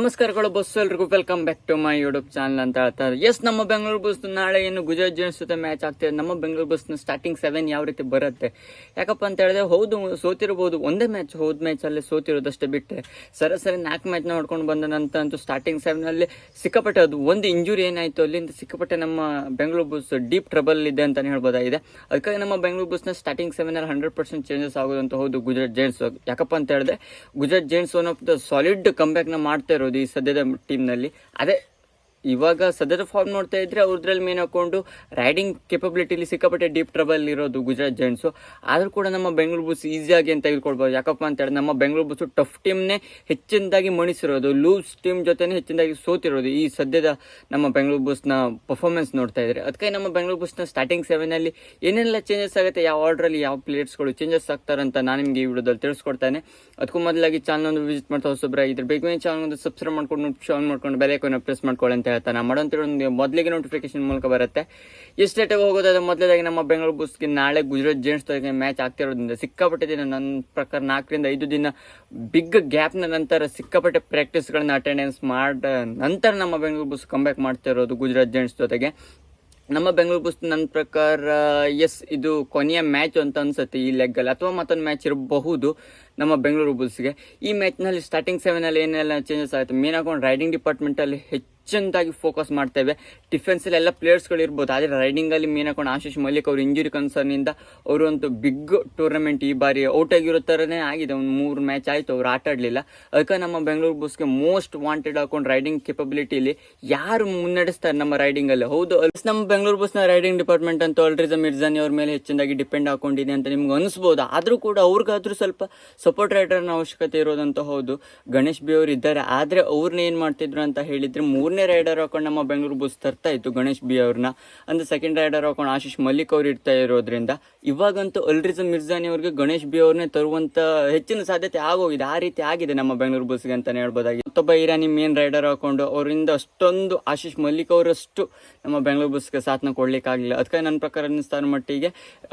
ನಮಸ್ಕಾರಗಳು ಬಸ್ ಎಲ್ರಿಗೂ. Welcome back to my YouTube channel ಅಂತ ಹೇಳ್ತಾರೆ. ಎಸ್ ನಮ್ಮ ಬೆಂಗಳೂರು ಬಸ್ ನಾಳೆ ಏನು ಗುಜರಾತ್ ಜೈನ್ಸ್ ಜೊತೆ ಮ್ಯಾಚ್ ಆಗ್ತಿದೆ ನಮ್ಮ ಬೆಂಗಳೂರು ಬಸ್ನ ಸ್ಟಾರ್ಟಿಂಗ್ ಸೆವೆನ್ ಯಾವ ರೀತಿ ಬರುತ್ತೆ? ಯಾಕಪ್ಪ ಅಂತ ಹೇಳಿದ್ರೆ, ಹೌದು, ಸೋತಿರ್ಬೋದು. ಒಂದೇ ಮ್ಯಾಚ್ ಹೋದ ಮ್ಯಾಚಲ್ಲಿ ಸೋತಿರೋದಷ್ಟೇ ಬಿಟ್ಟೆ ಸರಾಸರಿ ನಾಲ್ಕು ಮ್ಯಾಚ್ ನೋಡ್ಕೊಂಡು ಬಂದ ನಂತರ ಅಂತೂ ಸ್ಟಾರ್ಟಿಂಗ್ ಸೆವೆನಲ್ಲಿ ಸಿಕ್ಕಾಪಟ್ಟೆ ಅದು ಒಂದು ಇಂಜುರಿ ಏನಾಯಿತು, ಅಲ್ಲಿಂದ ಸಿಕ್ಕಾಪಟ್ಟೆ ನಮ್ಮ ಬೆಂಗಳೂರು ಬಸ್ ಡೀಪ್ ಟ್ರಬಲ್ ಇದೆ ಅಂತಲೇ ಹೇಳ್ಬೋದಾಗಿದೆ. ಅದಕ್ಕಾಗಿ ನಮ್ಮ ಬೆಂಗಳೂರು ಬಸ್ನ ಸ್ಟಾರ್ಟಿಂಗ್ ಸೆವೆನಲ್ಲಿ ಹಂಡ್ರೆಡ್ ಪರ್ಸೆಂಟ್ ಚೇಂಜಸ್ ಆಗೋದಂತ ಹೌದು ಗುಜರಾತ್ ಜೈನ್ಸ್. ಯಾಕಪ್ಪ ಅಂತ ಹೇಳಿದ್ರೆ, Gujarat Giants one of the solid ಕಂಬ್ಯಾಕ್ನ ಮಾಡ್ತಾ ಇರೋದು. ಈ ಸದ್ಯದ ಟೀಮ್ನಲ್ಲಿ ಅದೇ ಇವಾಗ ಸದ್ಯದ ಫಾರ್ಮ್ ನೋಡ್ತಾ ಇದ್ರೆ ಅವ್ರದ್ರಲ್ಲಿ ಮೇನ್ ಹಾಕೊಂಡು ರೈಡಿಂಗ್ ಕೆಪಬಿಲಿಟಿಲಿ ಸಿಕ್ಕಾಪಟ್ಟೆ ಡೀಪ್ ಟ್ರಬಲ್ ಇರೋದು ಗುಜರಾತ್ ಜೈಂಟ್ಸು ಆದರೂ ಕೂಡ ನಮ್ಮ ಬೆಂಗಳೂರು ಬುಸ್ ಈಸಿಯಾಗಿ ಅಂತ ತೆಗೆದುಕೊಳ್ಬೋದು ಯಾಕಪ್ಪ ಅಂತ ಹೇಳಿ ನಮ್ಮ ಬೆಂಗಳೂರು ಬುಸ್ಸು ಟಫ್ ಟೀಮ್ನೇ ಹೆಚ್ಚಿನದಾಗಿ ಮಣಿಸಿರೋದು ಲೂಸ್ ಟೀಮ್ ಜೊತೆನೇ ಹೆಚ್ಚಿನದಾಗಿ ಸೋತಿರೋದು ಈ ಸದ್ಯದ ನಮ್ಮ ಬೆಂಗಳೂರು ಬುಸ್ನ ಪರ್ಫಾರ್ಮೆನ್ಸ್ ನೋಡ್ತಾ ಇದ್ರೆ. ಅದಕ್ಕೆ ನಮ್ಮ ಬೆಂಗಳೂರು ಬುಸ್ನ ಸ್ಟಾರ್ಟಿಂಗ್ ಸೆವೆನಲ್ಲಿ ಏನೆಲ್ಲ ಚೇಂಜಸ್ ಆಗುತ್ತೆ, ಯಾವ ಆರ್ಡ್ರಲ್ಲಿ ಯಾವ ಪ್ಲೇಯರ್ಸ್ಗಳು ಚೇಂಜಸ್ ಆಗ್ತಾರಂತ ನಾನು ನಿಮಗೆ ಈ ವಿಡಿಯೋದಲ್ಲಿ ತಿಳಿಸ್ಕೊಡ್ತಾನೆ. ಅದಕ್ಕೂ ಮೊದಲಾಗಿ ಚಾನಲ್ ಒಂದು ವಿಸಿಟ್ ಮಾಡ್ತಾ ಹೊಸಬ್ರ ಇದ್ರ ಬೇಕು ಚಾನಲ್ ಒಂದು ಸಬ್ಸ್ಕ್ರೈಬ್ ಮಾಡ್ಕೊಂಡು ಶಾನ್ ಮಾಡ್ಕೊಂಡು ಬೆಲೆ ಪ್ರೆಸ್ ಮಾಡ್ಕೊಳ್ಳಿ ಅಂತ ಹೇಳ್ತಾನೆ ಒಂದು ಮೊದಲಿಗೆ ನೋಟಿಫಿಕೇಶನ್ ಮೂಲಕ ಬರುತ್ತೆ. ಎಷ್ಟು ಲೇಟಾಗಿ ಹೋಗೋದಾದ್ರೆ ಮೊದಲೇದಾಗಿ ನಮ್ಮ ಬೆಂಗಳೂರು ಬುಸ್ಗೆ ನಾಳೆ ಗುಜರಾತ್ ಜೈಂಟ್ಸ್ ಜೊತೆಗೆ ಮ್ಯಾಚ್ ಆಗ್ತಿರೋದ್ರಿಂದ ಸಿಕ್ಕಾಪಟ್ಟೆ ದಿನ ನನ್ನ ಪ್ರಕಾರ ನಾಲ್ಕರಿಂದ ಐದು ದಿನ ಬಿಗ್ ಗ್ಯಾಪ್ನ ನಂತರ ಸಿಕ್ಕಾಪಟ್ಟೆ ಪ್ರಾಕ್ಟೀಸ್ಗಳನ್ನ ಅಟೆಂಡೆನ್ಸ್ ಮಾಡ ನಂತರ ನಮ್ಮ ಬೆಂಗಳೂರು ಬುಸ್ ಕಂಬ್ಯಾಕ್ ಮಾಡ್ತಾ ಇರೋದು ಗುಜರಾತ್ ಜೈಂಟ್ಸ್ ಜೊತೆಗೆ. ನಮ್ಮ ಬೆಂಗಳೂರು ಬುಸ್ ನನ್ನ ಪ್ರಕಾರ ಎಸ್ ಇದು ಕೊನೆಯ ಮ್ಯಾಚ್ ಅಂತ ಅನ್ಸುತ್ತೆ ಈ ಲೆಗ್ಗಲ್ಲಿ ಅಥವಾ ಮತ್ತೊಂದು ಮ್ಯಾಚ್ ಇರಬಹುದು. ನಮ್ಮ ಬೆಂಗಳೂರು ಬುಲ್ಸ್ಗೆ ಈ ಮ್ಯಾಚ್ನಲ್ಲಿ ಸ್ಟಾರ್ಟಿಂಗ್ ಸೆವೆನಲ್ಲಿ ಏನೆಲ್ಲ ಚೇಂಜಸ್ ಆಯಿತು ಮೇನ್ ಹಾಕೊಂಡು ರೈಡಿಂಗ್ ಡಿಪಾರ್ಟ್ಮೆಂಟಲ್ಲಿ ಹೆಚ್ಚಿನದಾಗಿ ಫೋಕಸ್ ಮಾಡ್ತೇವೆ. ಡಿಫೆನ್ಸಲ್ಲಿ ಎಲ್ಲ ಪ್ಲೇಯರ್ಸ್ಗಳು ಇರ್ಬೋದು. ಆದರೆ ರೈಡಿಂಗಲ್ಲಿ ಮೇನ್ ಹಾಕೊಂಡು ಆಶೀಶ್ ಮಲ್ಲಿಕ್ ಅವರು ಇಂಜುರಿ ಕನ್ಸರ್ನಿಂದ ಅವರು ಒಂದು ಬಿಗ್ ಟೂರ್ನಮೆಂಟ್ ಈ ಬಾರಿ ಔಟ್ ಆಗಿರೋ ಥರನೇ ಆಗಿದೆ. ಒಂದು ಮೂರು ಮ್ಯಾಚ್ ಆಯಿತು, ಅವ್ರು ಆಟ ಆಡಲಿಲ್ಲ. ಅದಕ್ಕೆ ನಮ್ಮ ಬೆಂಗಳೂರು ಬುಸ್ಗೆ ಮೋಸ್ಟ್ ವಾಂಟೆಡ್ ಹಾಕೊಂಡು ರೈಡಿಂಗ್ ಕೆಪಬಿಲಿಟಿಲಿ ಯಾರು ಮುನ್ನಡೆಸ್ತಾರೆ ನಮ್ಮ ರೈಡಿಂಗಲ್ಲಿ ಹೌದು ಅಲ್ಸ್ ನಮ್ಮ ಬೆಂಗಳೂರು ಬಸ್ನ ರೈಡಿಂಗ್ ಡಿಪಾರ್ಟ್ಮೆಂಟ್ ಅಂತ ಆಲ್ರಿಜಾ ಮಿರ್ಜಾನಿ ಅವ್ರ ಮೇಲೆ ಹೆಚ್ಚಿನದಾಗಿ ಡಿಪೆಂಡ್ ಹಾಕೊಂಡಿದೆ ಅಂತ ನಿಮ್ಗೆ ಅನಿಸ್ಬೋದು? ಆದರೂ ಕೂಡ ಅವ್ರಿಗಾದ್ರೂ ಸ್ವಲ್ಪ ಸಪೋರ್ಟ್ ರೈಡರ್ನ ಅವಶ್ಯಕತೆ ಇರೋದಂತ ಹೌದು. ಗಣೇಶ್ ಬಿ ಅವರು ಇದ್ದಾರೆ. ಆದರೆ ಅವ್ರನ್ನ ಏನು ಮಾಡ್ತಿದ್ರು ಅಂತ ಹೇಳಿದ್ರೆ ಮೂರನೇ ರೈಡರ್ ಹಾಕೊಂಡು ನಮ್ಮ ಬೆಂಗಳೂರು ಬುಸ್ ತರ್ತಾ ಇತ್ತು ಗಣೇಶ್ ಬಿ ಅವ್ರನ್ನ. ಅಂದ್ರೆ ಸೆಕೆಂಡ್ ರೈಡರ್ ಹಾಕೊಂಡು ಆಶೀಶ್ ಮಲ್ಲಿಕ್ ಅವ್ರು ಇರ್ತಾ ಇರೋದ್ರಿಂದ ಇವಾಗಂತೂ ಅಲ್ರಿಜಾ ಮಿರ್ಜಾನಿ ಅವ್ರಿಗೆ ಗಣೇಶ್ ಬಿ ಅವ್ರನ್ನೇ ತರುವಂತ ಹೆಚ್ಚಿನ ಸಾಧ್ಯತೆ ಆಗೋಗಿದೆ. ಆ ರೀತಿ ಆಗಿದೆ ನಮ್ಮ ಬೆಂಗಳೂರು ಬಸ್ಗೆ ಅಂತಾನೆ ಹೇಳ್ಬೋದಾಗಿ. ಮತ್ತೊಬ್ಬ ಇರಾನಿ ಮೇನ್ ರೈಡರ್ ಹಾಕೊಂಡು ಅವರಿಂದ ಅಷ್ಟೊಂದು ಆಶೀಶ್ ಮಲ್ಲಿಕ್ ಅವರಷ್ಟು ನಮ್ಮ ಬೆಂಗಳೂರು ಬಸ್ಗೆ ಸಾಥ್ನ ಕೊಡ್ಲಿಕ್ಕಾಗಲಿಲ್ಲ. ಅದಕ್ಕೆ ನನ್ನ ಪ್ರಕಾರ ಅನ್ನಿಸ್ತಾರ ಮಟ್ಟಿಗೆ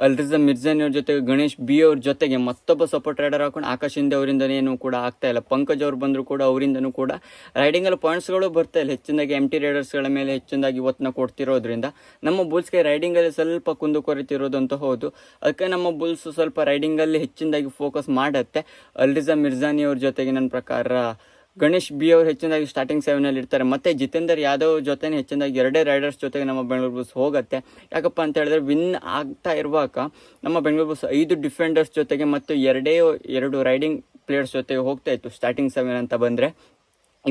ಅಲ್ರಿಜಾ ಮಿರ್ಜಾನಿ ಅವ್ರ ಜೊತೆಗೆ ಗಣೇಶ್ ಬಿ ಅವ್ರ ಜೊತೆಗೆ ಮತ್ತೊಬ್ಬ ಸಪೋರ್ಟ್ ರೈಡರ್ ಹಾಕೊಂಡು ಆಕಾಶ್ ಹಿಂದೆ ಅವರಿಂದನೇನು ಕೂಡ ಆಗ್ತಾ ಇಲ್ಲ. ಪಂಕಜ್ ಅವ್ರು ಬಂದರೂ ಕೂಡ ಅವರಿಂದನೂ ಕೂಡ ರೈಡಿಂಗಲ್ಲಿ ಪಾಯಿಂಟ್ಸ್ಗಳು ಬರ್ತಾ ಇಲ್ಲ. ಹೆಚ್ಚಿನದಾಗಿ ಎಂ ಟಿ ರೈಡರ್ಸ್ಗಳ ಮೇಲೆ ಹೆಚ್ಚಿನದಾಗಿ ಒತ್ತನ ಕೊಡ್ತಿರೋದ್ರಿಂದ ನಮ್ಮ ಬುಲ್ಸ್ಗೆ ರೈಡಿಂಗಲ್ಲಿ ಸ್ವಲ್ಪ ಕುಂದು ಅಂತ ಹೌದು. ಅದಕ್ಕೆ ನಮ್ಮ ಬುಲ್ಸ್ ಸ್ವಲ್ಪ ರೈಡಿಂಗಲ್ಲಿ ಹೆಚ್ಚಿನದಾಗಿ ಫೋಕಸ್ ಮಾಡುತ್ತೆ. ಅಲ್ರಿಜಾ ಮಿರ್ಜಾನಿ ಅವ್ರ ಜೊತೆಗೆ ನನ್ನ ಪ್ರಕಾರ ಗಣೇಶ್ ಬಿ ಅವರು ಹೆಚ್ಚಿನದಾಗಿ ಸ್ಟಾರ್ಟಿಂಗ್ ಸೆವೆನಲ್ಲಿ ಇರ್ತಾರೆ. ಮತ್ತು ಜಿತೇಂದರ್ ಯಾದವ್ ಜೊತೆ ಹೆಚ್ಚಿನದಾಗಿ ಎರಡೇ ರೈಡರ್ಸ್ ಜೊತೆಗೆ ನಮ್ಮ ಬೆಂಗಳೂರು ಬಸ್ ಹೋಗುತ್ತೆ. ಯಾಕಪ್ಪ ಅಂತ ಹೇಳಿದ್ರೆ ವಿನ್ ಆಗ್ತಾ ಇರುವಾಗ ನಮ್ಮ ಬೆಂಗಳೂರು ಬಸ್ ಐದು ಡಿಫೆಂಡರ್ಸ್ ಜೊತೆಗೆ ಮತ್ತು ಎರಡೇ, ಎರಡು ರೈಡಿಂಗ್ ಪ್ಲೇಯರ್ಸ್ ಜೊತೆಗೆ ಹೋಗ್ತಾ ಇತ್ತು ಸ್ಟಾರ್ಟಿಂಗ್ ಸೆವೆನ್ ಅಂತ ಬಂದರೆ.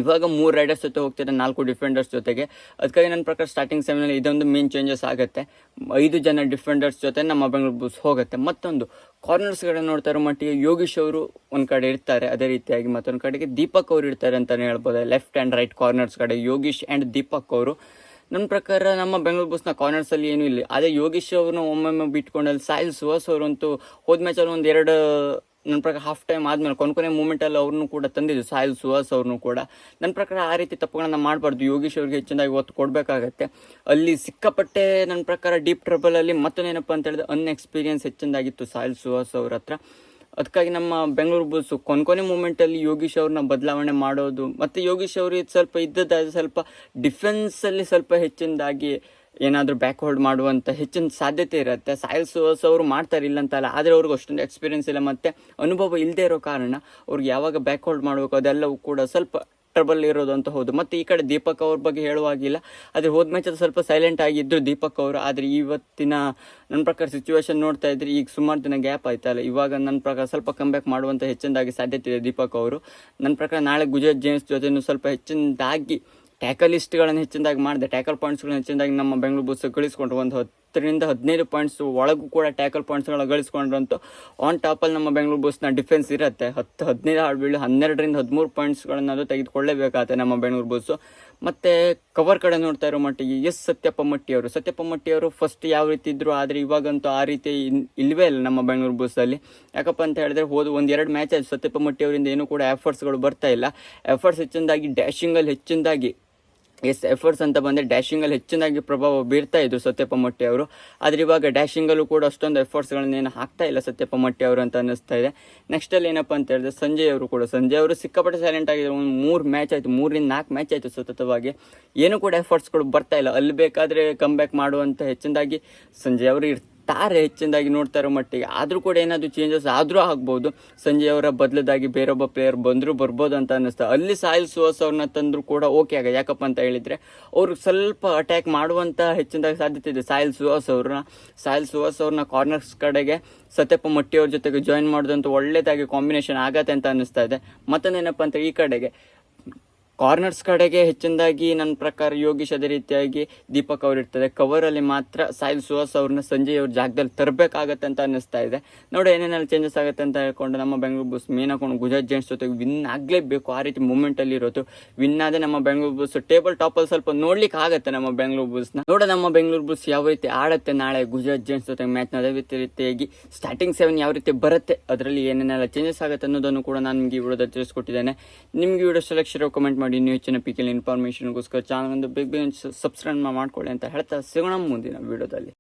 ಇವಾಗ ಮೂರು ರೈಡರ್ಸ್ ಜೊತೆ ಹೋಗ್ತಿದ್ದಾರೆ ನಾಲ್ಕು ಡಿಫೆಂಡರ್ಸ್ ಜೊತೆಗೆ. ಅದಕ್ಕಾಗಿ ನನ್ನ ಪ್ರಕಾರ ಸ್ಟಾರ್ಟಿಂಗ್ ಸೆವೆನಲ್ಲಿ ಇದೊಂದು ಮೇನ್ ಚೇಂಜಸ್ ಆಗುತ್ತೆ. ಐದು ಜನ ಡಿಫೆಂಡರ್ಸ್ ಜೊತೆ ನಮ್ಮ ಬೆಂಗಳೂರು ಬುಸ್ ಹೋಗುತ್ತೆ. ಮತ್ತೊಂದು ಕಾರ್ನರ್ಸ್ ಕಡೆ ನೋಡ್ತಾ ಇರೋ ಮಟ್ಟಿಗೆ ಯೋಗೀಶ್ ಅವರು ಒಂದು ಕಡೆ ಇರ್ತಾರೆ, ಅದೇ ರೀತಿಯಾಗಿ ಮತ್ತೊಂದು ಕಡೆಗೆ ದೀಪಕ್ ಅವರು ಇರ್ತಾರೆ ಅಂತಲೇ ಹೇಳ್ಬೋದು. ಲೆಫ್ಟ್ ಆ್ಯಂಡ್ ರೈಟ್ ಕಾರ್ನರ್ಸ್ ಕಡೆ ಯೋಗೀಶ್ ಆ್ಯಂಡ್ ದೀಪಕ್ ಅವರು. ನನ್ನ ಪ್ರಕಾರ ನಮ್ಮ ಬೆಂಗಳೂರು ಬಸ್ನ ಕಾರ್ನರ್ಸಲ್ಲಿ ಏನೂ ಇಲ್ಲ. ಅದೇ ಯೋಗೀಶ್ ಅವ್ರನ್ನ ಒಮ್ಮೊಮ್ಮೆ ಬಿಟ್ಕೊಂಡಲ್ಲಿ, ಸಾಯಿಲ್ ಸುಹಾಸ್ ಅವರಂತೂ ಹೋದ ಮ್ಯಾಚಲ್ಲಿ ಒಂದು ಎರಡು ನನ್ನ ಪ್ರಕಾರ ಹಾಫ್ ಟೈಮ್ ಆದಮೇಲೆ ಕೊನೆ ಮೂಮೆಂಟಲ್ಲಿ ಅವ್ರನ್ನೂ ಕೂಡ ತಂದಿದ್ದು, ಸಾಯಿಲ್ ಸುಹಾಸ್ ಅವ್ರನ್ನೂ ಕೂಡ. ನನ್ನ ಪ್ರಕಾರ ಆ ರೀತಿ ತಪ್ಪುಗಳನ್ನ ಮಾಡಬಾರ್ದು. ಯೋಗೀಶ್ ಅವ್ರಿಗೆ ಹೆಚ್ಚಿನದಾಗಿ ಒತ್ತು ಕೊಡಬೇಕಾಗತ್ತೆ. ಅಲ್ಲಿ ಸಿಕ್ಕಾಪಟ್ಟೆ ನನ್ನ ಪ್ರಕಾರ ಡೀಪ್ ಟ್ರಬಲಲ್ಲಿ ಮತ್ತೊಂದೇನಪ್ಪ ಅಂತ ಹೇಳಿದ್ರೆ ಅನ್ಎಕ್ಸ್ಪೀರಿಯನ್ಸ್ ಹೆಚ್ಚಿನದಾಗಿತ್ತು ಸಾಯಿಲ್ ಸುಹಾಸ್ ಅವ್ರ ಹತ್ರ. ಅದಕ್ಕಾಗಿ ನಮ್ಮ ಬೆಂಗಳೂರು ಬಸ್ಸು ಕೊನೆ ಮೂಮೆಂಟಲ್ಲಿ ಯೋಗೀಶ್ ಅವ್ರನ್ನ ಬದಲಾವಣೆ ಮಾಡೋದು, ಮತ್ತು ಯೋಗೀಶ್ ಅವ್ರಿಗೆ ಸ್ವಲ್ಪ ಇದ್ದದ್ದು ಸ್ವಲ್ಪ ಡಿಫೆನ್ಸಲ್ಲಿ ಸ್ವಲ್ಪ ಹೆಚ್ಚಿನದಾಗಿ ಏನಾದರೂ ಬ್ಯಾಕ್ ಹೋಲ್ಡ್ ಮಾಡುವಂಥ ಹೆಚ್ಚಿನ ಸಾಧ್ಯತೆ ಇರುತ್ತೆ. ಸಾಯಿಲ್ ಸುಹಾಸ್ ಅವರು ಮಾಡ್ತಾರೆ ಇಲ್ಲ ಅಂತಲ್ಲ ಆದರೆ ಅವ್ರಿಗೆ ಅಷ್ಟೊಂದು ಎಕ್ಸ್ಪೀರಿಯನ್ಸ್ ಇಲ್ಲ. ಮತ್ತು ಅನುಭವ ಇಲ್ಲದೆ ಇರೋ ಕಾರಣ ಅವ್ರಿಗೆ ಯಾವಾಗ ಬ್ಯಾಕ್ ಹೋಲ್ಡ್ ಮಾಡಬೇಕು ಅದೆಲ್ಲವೂ ಕೂಡ ಸ್ವಲ್ಪ ಟ್ರಬಲ್ ಇರೋದು ಅಂತ ಹೌದು. ಮತ್ತು ಈ ಕಡೆ ದೀಪಕ್ ಅವ್ರ ಬಗ್ಗೆ ಹೇಳುವಾಗಿಲ್ಲ. ಆದರೆ ಹೋದ ಅದು ಸ್ವಲ್ಪ ಸೈಲೆಂಟ್ ಆಗಿದ್ದರು ದೀಪಕ್ ಅವರು. ಆದರೆ ಇವತ್ತಿನ ನನ್ನ ಪ್ರಕಾರ ಸಿಚುವೇಶನ್ ನೋಡ್ತಾ ಇದ್ರೆ ಈಗ ಸುಮಾರು ದಿನ ಗ್ಯಾಪ್ ಆಯ್ತಲ್ಲ. ಇವಾಗ ನನ್ನ ಪ್ರಕಾರ ಸ್ವಲ್ಪ ಬ್ಯಾಕ್ ಮಾಡುವಂಥ ಹೆಚ್ಚಿನದಾಗಿ ಸಾಧ್ಯತೆ ಇದೆ ದೀಪಕ್ ಅವರು. ನನ್ನ ಪ್ರಕಾರ ನಾಳೆ ಗುಜರಾತ್ ಜೇಮ್ಸ್ ಜೊತೆನೂ ಸ್ವಲ್ಪ ಹೆಚ್ಚಿನದಾಗಿ ಟ್ಯಾಕಲಿಸ್ಟ್ಗಳನ್ನು ಹೆಚ್ಚಿನದಾಗಿ ಮಾಡಿದೆ ಟ್ಯಾಕಲ್ ಪಾಯಿಂಟ್ಸ್ಗಳನ್ನು ಹೆಚ್ಚಿನದಾಗಿ ನಮ್ಮ ಬೆಂಗಳೂರು ಬುಸ್ಸು ಗಳಿಸ್ಕೊಂಡ್ರು. ಒಂದು ಹತ್ತರಿಂದ ಹದಿನೈದು ಪಾಯಿಂಟ್ಸ್ ಒಳಗೂ ಕೂಡ ಟ್ಯಾಕಲ್ ಪಾಯಿಂಟ್ಸ್ಗಳನ್ನ ಗಳಿಸ್ಕೊಂಡ್ರಂತೂ ಆನ್ ಟಾಪಲ್ಲಿ ನಮ್ಮ ಬೆಂಗಳೂರು ಬಸ್ನ ಡಿಫೆನ್ಸ್ ಇರುತ್ತೆ. ಹತ್ತು, ಹದಿನೈದು ಆಡ್ಬೀಳು ಹನ್ನೆರಡರಿಂದ ಹದಿಮೂರು ಅದು ತೆಗೆದುಕೊಳ್ಳೇಬೇಕಾಗುತ್ತೆ ನಮ್ಮ ಬೆಂಗಳೂರು ಬಸ್ಸು ಮತ್ತು ಕವರ್ ಕಡೆ ನೋಡ್ತಾ ಇರೋ ಮಟ್ಟಿಗೆ ಎಸ್ ಸತ್ಯಪ್ಪ ಮಟ್ಟಿಯವರು ಸತ್ಯಪ್ಪ ಮಟ್ಟಿಯವರು ಫಸ್ಟ್ ಯಾವ ರೀತಿ ಇದ್ದರು ಆದರೆ ಇವಾಗಂತೂ ಆ ರೀತಿ ಇಲ್ಲವೇ ಇಲ್ಲ ನಮ್ಮ ಬೆಂಗಳೂರು ಬಸ್ಸಲ್ಲಿ ಯಾಕಪ್ಪ ಅಂತ ಹೇಳಿದ್ರೆ ಹೋದ ಒಂದು ಎರಡು ಮ್ಯಾಚ್ ಸತ್ಯಪ್ಪ ಮಟ್ಟಿಯವರಿಂದ ಏನೂ ಕೂಡ ಎಫರ್ಟ್ಸ್ಗಳು ಬರ್ತಾ ಇಲ್ಲ. ಎಫರ್ಟ್ಸ್ ಹೆಚ್ಚಿನದಾಗಿ ಡ್ಯಾಶಿಂಗಲ್ಲಿ ಹೆಚ್ಚಿನದಾಗಿ ಎಸ್ ಎಫರ್ಟ್ಸ್ ಅಂತ ಬಂದರೆ ಡ್ಯಾಶಿಂಗಲ್ಲಿ ಹೆಚ್ಚಿನಾಗಿ ಪ್ರಭಾವ ಬೀರ್ತಾ ಇದ್ರು ಸತ್ಯಪ್ಪ ಮೊಟ್ಟೆ ಅವರು. ಆದರೆ ಇವಾಗ ಡ್ಯಾಶಿಂಗಲ್ಲೂ ಕೂಡ ಅಷ್ಟೊಂದು ಎಫರ್ಟ್ಸ್ಗಳನ್ನೇನು ಹಾಕ್ತಾ ಇಲ್ಲ ಸತ್ಯಪ್ಪ ಮೊಟ್ಟೆ ಅವರು ಅಂತ ಅನ್ನಿಸ್ತಾ ಇದೆ. ನೆಕ್ಸ್ಟಲ್ಲಿ ಏನಪ್ಪ ಅಂತ ಹೇಳಿದ್ರೆ ಸಂಜಯ್ ಅವರು ಕೂಡ. ಸಂಜಯ್ ಅವರು ಸಿಕ್ಕಾಪಟ್ಟೆ ಸೈಲೆಂಟ್ ಆಗಿದ್ರು. ಒಂದು ಮೂರು ಮ್ಯಾಚ್ ಆಯಿತು. ಮೂರಿಂದ ನಾಲ್ಕು ಮ್ಯಾಚ್ ಆಯಿತು ಸತತವಾಗಿ. ಏನು ಕೂಡ ಎಫರ್ಟ್ಸ್ಗಳು ಬರ್ತಾ ಇಲ್ಲ. ಅಲ್ಲಿ ಬೇಕಾದರೆ ಕಮ್ ಬ್ಯಾಕ್ ಮಾಡುವಂಥ ಹೆಚ್ಚಿನದಾಗಿ ಸಂಜಯ್ ಅವರು ಇರ್ತಾರೆ ಹೆಚ್ಚಿನದಾಗಿ ನೋಡ್ತಾ ಮಟ್ಟಿಗೆ. ಆದರೂ ಕೂಡ ಏನಾದರೂ ಚೇಂಜಸ್ ಆದರೂ ಆಗ್ಬೋದು. ಸಂಜಯ್ ಅವರ ಬದಲದಾಗಿ ಬೇರೊಬ್ಬ ಪ್ಲೇಯರ್ ಬಂದರೂ ಬರ್ಬೋದು ಅಂತ ಅನ್ನಿಸ್ತಾ ಅಲ್ಲಿ ಸಾಯಿಲ್ ಸುಹಾಸ್ ಅವ್ರನ್ನ ತಂದರೂ ಕೂಡ ಓಕೆ ಆಗ, ಯಾಕಪ್ಪ ಅಂತ ಹೇಳಿದರೆ, ಅವರು ಸ್ವಲ್ಪ ಅಟ್ಯಾಕ್ ಮಾಡುವಂಥ ಹೆಚ್ಚಿನದಾಗಿ ಸಾಧ್ಯತೆ ಇದೆ. ಸಾಯಿಲ್ ಸುಹಾಸ್ ಅವ್ರನ್ನ ಸಾಯಿಲ್ ಸುಹಾಸ್ ಅವ್ರನ್ನ ಕಾರ್ನರ್ಸ್ ಕಡೆಗೆ ಸತ್ಯಪ್ಪ ಮಟ್ಟಿ ಅವ್ರ ಜೊತೆಗೆ ಜಾಯಿನ್ ಮಾಡೋದಂತೂ ಒಳ್ಳೆಯದಾಗಿ ಕಾಂಬಿನೇಷನ್ ಆಗತ್ತೆ ಅಂತ ಅನ್ನಿಸ್ತಾ ಇದೆ. ಮತ್ತೊಂದೇನಪ್ಪ ಅಂತ ಈ ಕಡೆಗೆ ಕಾರ್ನರ್ಸ್ ಕಡೆಗೆ ಹೆಚ್ಚಿನದಾಗಿ ನನ್ನ ಪ್ರಕಾರ ಯೋಗೀಶ್ ಅದೇ ರೀತಿಯಾಗಿ ದೀಪಕ್ ಅವ್ರು ಇರ್ತದೆ ಕವರಲ್ಲಿ ಮಾತ್ರ ಸಾಯಿಲ್ ಸುಹಾಸ್ ಅವ್ರನ್ನ ಸಂಜಯ್ ಅವ್ರ ಜಾಗದಲ್ಲಿ ತರಬೇಕಾಗತ್ತೆ ಅಂತ ಅನ್ನಿಸ್ತಾ ಇದೆ. ನೋಡಿ ಏನೇನೆಲ್ಲ ಚೇಂಜಸ್ ಆಗುತ್ತೆ ಅಂತ ಹೇಳ್ಕೊಂಡು ನಮ್ಮ ಬೆಂಗಳೂರು ಬಸ್ ಮೇನ್ ಹಾಕೊಂಡು ಗುಜರಾತ್ ಜೆಂಟ್ಸ್ ಜೊತೆಗೆ ವಿನ್ ಆಗಲೇಬೇಕು. ಆ ರೀತಿ ಮೂಮೆಂಟಲ್ಲಿ ಇರೋದು. ವಿನ್ ಆದ್ರೆ ನಮ್ಮ ಬೆಂಗಳೂರು ಬಸ್ ಟೇಬಲ್ ಟಾಪಲ್ಲಿ ಸ್ವಲ್ಪ ನೋಡ್ಲಿಕ್ಕೆ ಆಗುತ್ತೆ ನಮ್ಮ ಬೆಂಗಳೂರು ಬುಲ್ಸ್ನ ನೋಡ ನಮ್ಮ ಬೆಂಗಳೂರು ಬಸ್ ಯಾವ ರೀತಿ ಆಡುತ್ತೆ ನಾಳೆ ಗುಜರಾತ್ ಜೆಂಟ್ಸ್ ಜೊತೆಗೆ ಮ್ಯಾಚ್ನ ಅದೇ ರೀತಿ ರೀತಿಯಾಗಿ ಸ್ಟಾರ್ಟಿಂಗ್ ಸೆವೆನ್ ಯಾವ ರೀತಿ ಬರುತ್ತೆ, ಅದರಲ್ಲಿ ಏನೇನೆಲ್ಲ ಚೇಂಜಸ್ ಆಗುತ್ತೆ ಅನ್ನೋದನ್ನು ಕೂಡ ನಾನು ನಿಮಗೆ ವಿಡಿಯೋದಲ್ಲಿ ತಿಳಿಸ್ಕೊಟ್ಟಿದ್ದೇನೆ. ನಿಮಗೆ ವಿಡಿಯೋ ಸೆಲೆಕ್ಷನ್ ಕಮೆಂಟ್ ಮಾಡಿ ಇನ್ನೂ ಹೆಚ್ಚಿನ ಪಿಕಲ್ ಇನ್ಫಾರ್ಮೇಷನ್ಗೋಸ್ಕರ ಚಾನಲ್ ಒಂದು ಬೇಗ ಬೇಗ ಸಬ್ಸ್ಕ್ರೈಬ್ ಮಾಡ್ಕೊಳ್ಳಿ ಅಂತ ಹೇಳ್ತಾ ಸಿಗೋಣ ಮುಂದಿನ ವಿಡಿಯೋದಲ್ಲಿ